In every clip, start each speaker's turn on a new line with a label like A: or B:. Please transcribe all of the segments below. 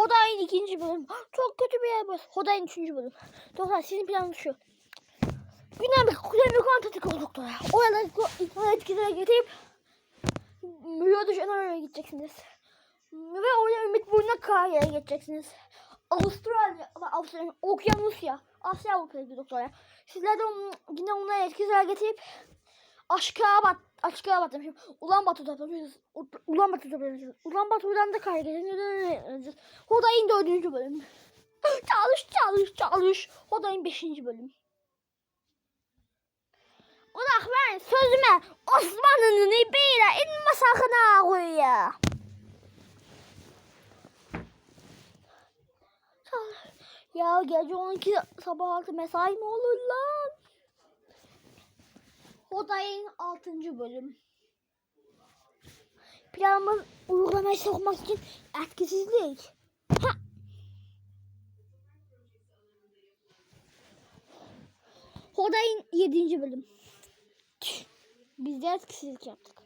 A: Hoday'ın ikinci bölüm. Çok kötü bir yer burası. Hoday'ın üçüncü bölüm. Doktor sizin planınız şu. Günden bir kuzey bir kontatik olduk doktora. Orada internet etkilere getirip de Janeiro'ya gideceksiniz. Ve orada Ümit Burnu'na Kahire'ye geçeceksiniz. Avustralya, Avustralya, Okyanusya, Asya Avrupa'ya doktora. Sizler de onun- yine ona etkilere getirip Aşkabat, Aşkabat demişim. Ulan Batı'da yapacağız. Ulan Batı'da yapacağız. Ulan Batı'dan da kaygılayacağız. Hoday'ın dördüncü bölüm. Çalış çalış çalış. Hoday'ın beşinci bölüm. Ulan ben sözüme Osmanlı'nın ipiyle inme sakın koyuya. Ya gece 12 sabah 6 mesai mi olur lan? Hoday'ın 6. bölüm. Planımız uygulamaya sokmak için etkisizlik. Ha. Hoday'ın 7. bölüm. Biz de etkisizlik yaptık.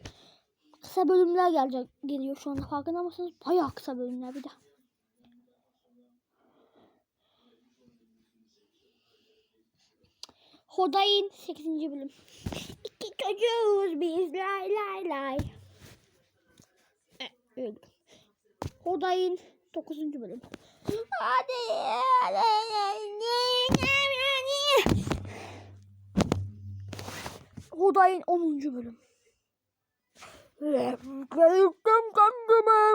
A: Kısa bölümler gelecek, geliyor şu anda farkında mısınız? Bayağı kısa bölümler bir de. Hoday'ın 8. bölüm. İki çocuğuz biz lay lay lay. E, öyle. Hoday'ın 9. bölüm. Hadi. Hoday'ın 10. bölüm. Geldim kendime.